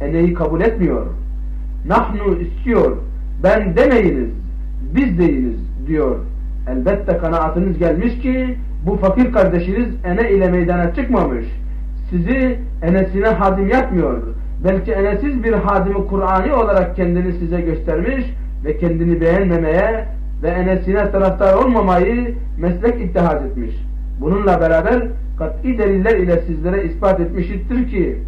eneyi kabul etmiyor. Nahnu istiyor, ben demeyiniz, biz deyiniz diyor. Elbette kanaatiniz gelmiş ki bu fakir kardeşiniz ene ile meydana çıkmamış. Sizi enesine hadim yapmıyor. Belki enesiz bir hadimi Kur'ani olarak kendini size göstermiş ve kendini beğenmemeye ve enesine taraftar olmamayı meslek ittihad etmiş. Bununla beraber kat'i deliller ile sizlere ispat etmiştir ki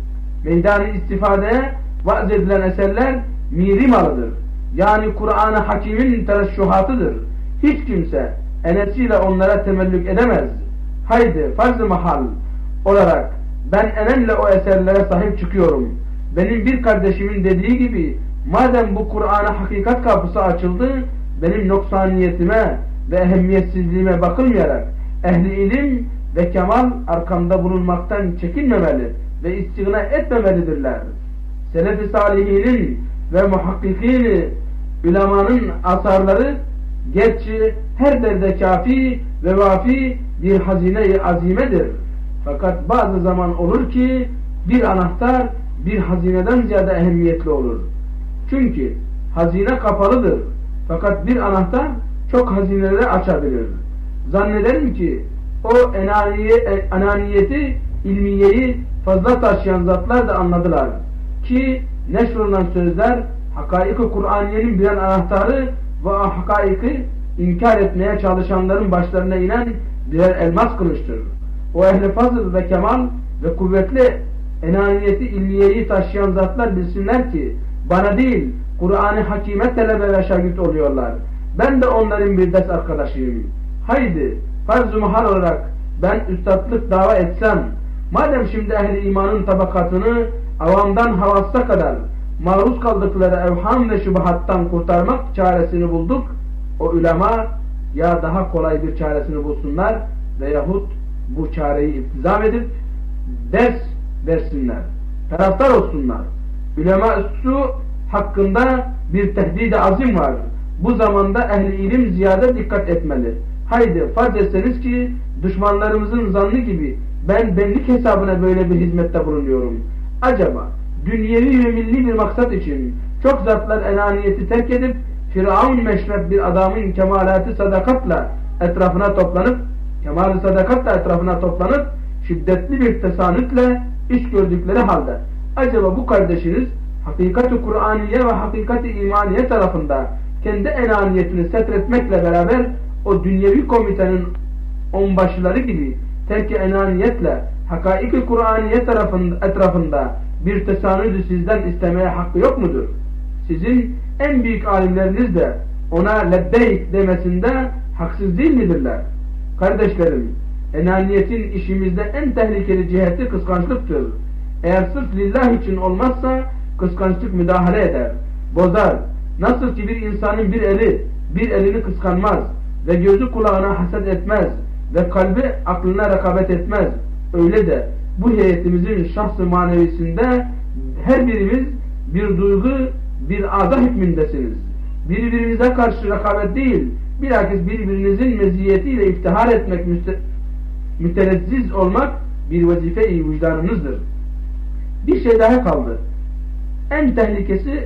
meydanı istifadeye vaaz edilen eserler miri malıdır. Yani Kur'an-ı Hakim'in tereşşuhatıdır. Hiç kimse enesiyle onlara temellük edemez. Haydi farz-ı mahal olarak ben enemle o eserlere sahip çıkıyorum. Benim bir kardeşimin dediği gibi madem bu Kur'an'a hakikat kapısı açıldı benim noksaniyetime ve ehemmiyetsizliğime bakılmayarak ehli ilim ve kemal arkamda bulunmaktan çekinmemeli ve istigna etmemelidirler. Selefi salihinin ve muhakkikini ülemanın asarları gerçi her derde kafi ve vafi bir hazine-i azimedir. Fakat bazı zaman olur ki bir anahtar bir hazineden ziyade ehemmiyetli olur. Çünkü hazine kapalıdır. Fakat bir anahtar çok hazineleri açabilir. Zannederim ki o enaniye, e, ananiyeti, ilmiyeyi fazla taşıyan zatlar da anladılar. Ki neşrulan sözler hakaik-i Kur'aniyenin bilen anahtarı ve hakaiki inkar etmeye çalışanların başlarına inen birer elmas kılıçtır. O ehli fazıl ve kemal ve kuvvetli enaniyeti ilmiyeyi taşıyan zatlar bilsinler ki bana değil Kur'an-ı Hakime talebe ve şagird oluyorlar. Ben de onların bir ders arkadaşıyım. Haydi farz-ı olarak ben üstadlık dava etsem madem şimdi ehli imanın tabakatını avamdan havasta kadar maruz kaldıkları evham ve şubahattan kurtarmak çaresini bulduk. O ulema ya daha kolay bir çaresini bulsunlar veyahut bu çareyi iltizam edip ders versinler. Taraftar olsunlar. Ulema su hakkında bir tehdid azim var. Bu zamanda ehli ilim ziyade dikkat etmeli. Haydi farz etseniz ki düşmanlarımızın zannı gibi ben benlik hesabına böyle bir hizmette bulunuyorum. Acaba dünyevi ve milli bir maksat için çok zatlar enaniyeti terk edip Firavun meşrep bir adamın kemalatı sadakatla etrafına toplanıp kemal sadakatla etrafına toplanıp şiddetli bir tesanütle iş gördükleri halde acaba bu kardeşiniz hakikat-ı Kur'aniye ve hakikat-i imaniye tarafında kendi enaniyetini setretmekle beraber o dünyevi komitenin onbaşıları gibi terk enaniyetle hakaik-i Kur'aniye etrafında bir tesanüdü sizden istemeye hakkı yok mudur? Sizin en büyük alimleriniz de ona lebbeyk demesinde haksız değil midirler? Kardeşlerim, enaniyetin işimizde en tehlikeli ciheti kıskançlıktır. Eğer sırf lillah için olmazsa kıskançlık müdahale eder, bozar. Nasıl ki bir insanın bir eli, bir elini kıskanmaz ve gözü kulağına haset etmez ve kalbi aklına rekabet etmez. Öyle de bu heyetimizin şahsı manevisinde her birimiz bir duygu, bir ada hükmündesiniz. Birbirinize karşı rekabet değil, bilakis birbirinizin meziyetiyle iftihar etmek, mütelezziz olmak bir vazife-i vicdanınızdır. Bir şey daha kaldı. En tehlikesi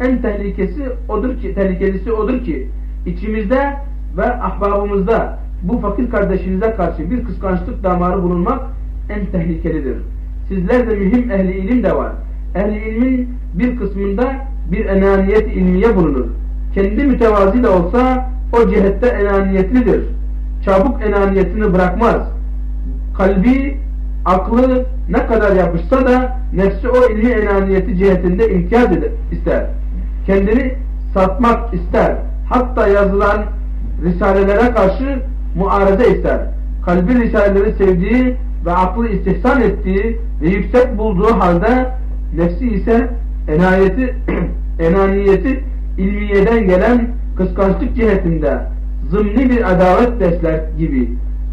en tehlikesi odur ki tehlikelisi odur ki içimizde ve ahbabımızda bu fakir kardeşinize karşı bir kıskançlık damarı bulunmak en tehlikelidir. Sizlerde mühim ehli ilim de var. Ehli ilmin bir kısmında bir enaniyet ilmiye bulunur. Kendi mütevazi de olsa o cihette enaniyetlidir. Çabuk enaniyetini bırakmaz. Kalbi, aklı ne kadar yapışsa da nefsi o ilmi enaniyeti cihetinde imtiyaz ister. Kendini satmak ister. Hatta yazılan risalelere karşı muareze ister. Kalbi risaleleri sevdiği ve aklı istihsan ettiği ve yüksek bulduğu halde nefsi ise enayeti, enaniyeti ilmiyeden gelen kıskançlık cihetinde zımni bir adalet besler gibi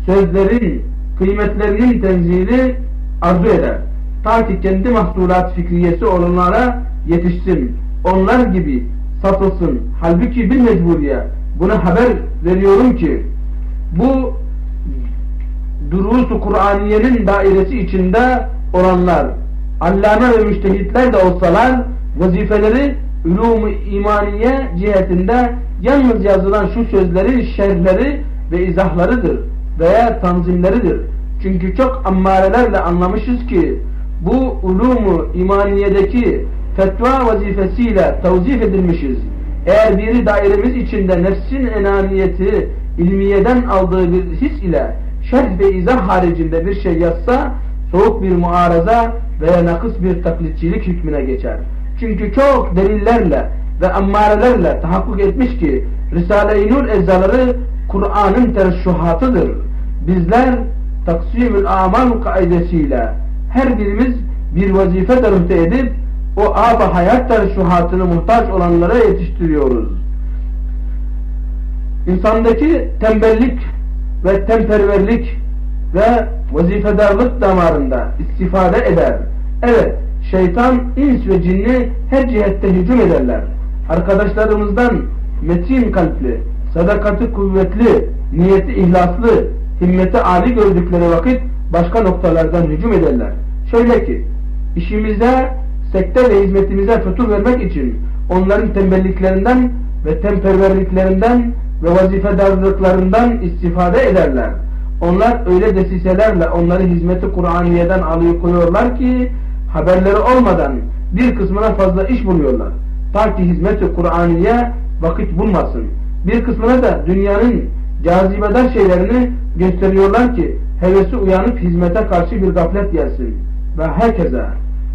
sözlerin kıymetlerinin tenzili arzu eder. Ta ki kendi mahsulat fikriyesi olanlara yetişsin. Onlar gibi satılsın. Halbuki bir mecburiye buna haber veriyorum ki bu Durus-u Kur'aniyenin dairesi içinde olanlar allame ve müştehitler de olsalar vazifeleri ulumu imaniye cihetinde yalnız yazılan şu sözlerin şerhleri ve izahlarıdır veya tanzimleridir. Çünkü çok ammarelerle anlamışız ki bu ulumu imaniyedeki fetva vazifesiyle tavzif edilmişiz. Eğer biri dairemiz içinde nefsin enaniyeti ilmiyeden aldığı bir his ile şerh ve izah haricinde bir şey yazsa soğuk bir muaraza veya nakıs bir taklitçilik hükmüne geçer. Çünkü çok delillerle ve ammarelerle tahakkuk etmiş ki Risale-i Nur eczaları Kur'an'ın terşuhatıdır. Bizler taksimül amal kaidesiyle her birimiz bir vazife darıhte edip o ab hayat terşuhatını muhtaç olanlara yetiştiriyoruz. İnsandaki tembellik ve temperverlik ve vazifedarlık damarında istifade eder. Evet, şeytan, ins ve cinni her cihette hücum ederler. Arkadaşlarımızdan metin kalpli, sadakati kuvvetli, niyeti ihlaslı, himmeti âli gördükleri vakit başka noktalardan hücum ederler. Şöyle ki, işimize, sekte ve hizmetimize fütur vermek için onların tembelliklerinden ve temperverliklerinden ve vazifedarlıklarından istifade ederler. Onlar öyle desiselerle onları hizmeti Kur'aniye'den alıkoyuyorlar ki haberleri olmadan bir kısmına fazla iş buluyorlar. Ta ki hizmeti Kur'aniye vakit bulmasın. Bir kısmına da dünyanın cazibedar şeylerini gösteriyorlar ki hevesi uyanıp hizmete karşı bir gaflet gelsin. Ve herkese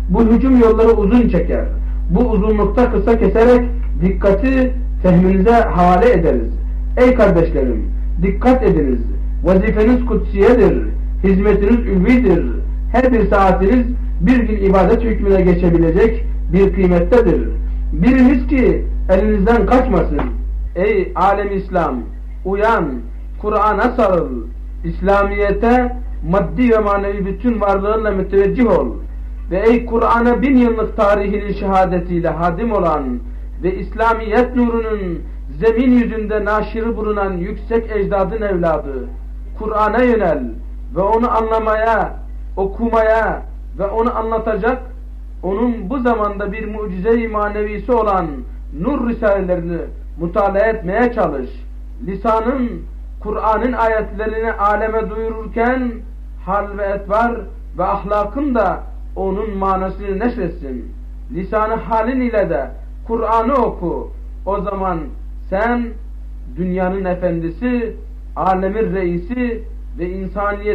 bu hücum yolları uzun çeker. Bu uzunlukta kısa keserek dikkati fehminize havale ederiz. Ey kardeşlerim dikkat ediniz. Vazifeniz kutsiyedir. Hizmetiniz ülvidir. Her bir saatiniz bir gün ibadet hükmüne geçebilecek bir kıymettedir. Biriniz ki elinizden kaçmasın. Ey alem İslam uyan Kur'an'a sarıl. İslamiyete maddi ve manevi bütün varlığınla müteveccih ol. Ve ey Kur'an'a bin yıllık tarihinin şehadetiyle hadim olan ve İslamiyet nurunun zemin yüzünde naşiri bulunan yüksek ecdadın evladı, Kur'an'a yönel ve onu anlamaya, okumaya ve onu anlatacak, onun bu zamanda bir mucize-i manevisi olan nur risalelerini mutala etmeye çalış. Lisanın, Kur'an'ın ayetlerini aleme duyururken, hal ve etvar ve ahlakın da onun manasını neşretsin. Lisanı halin ile de Kur'an'ı oku. O zaman sen dünyanın efendisi, alemin reisi ve insaniyet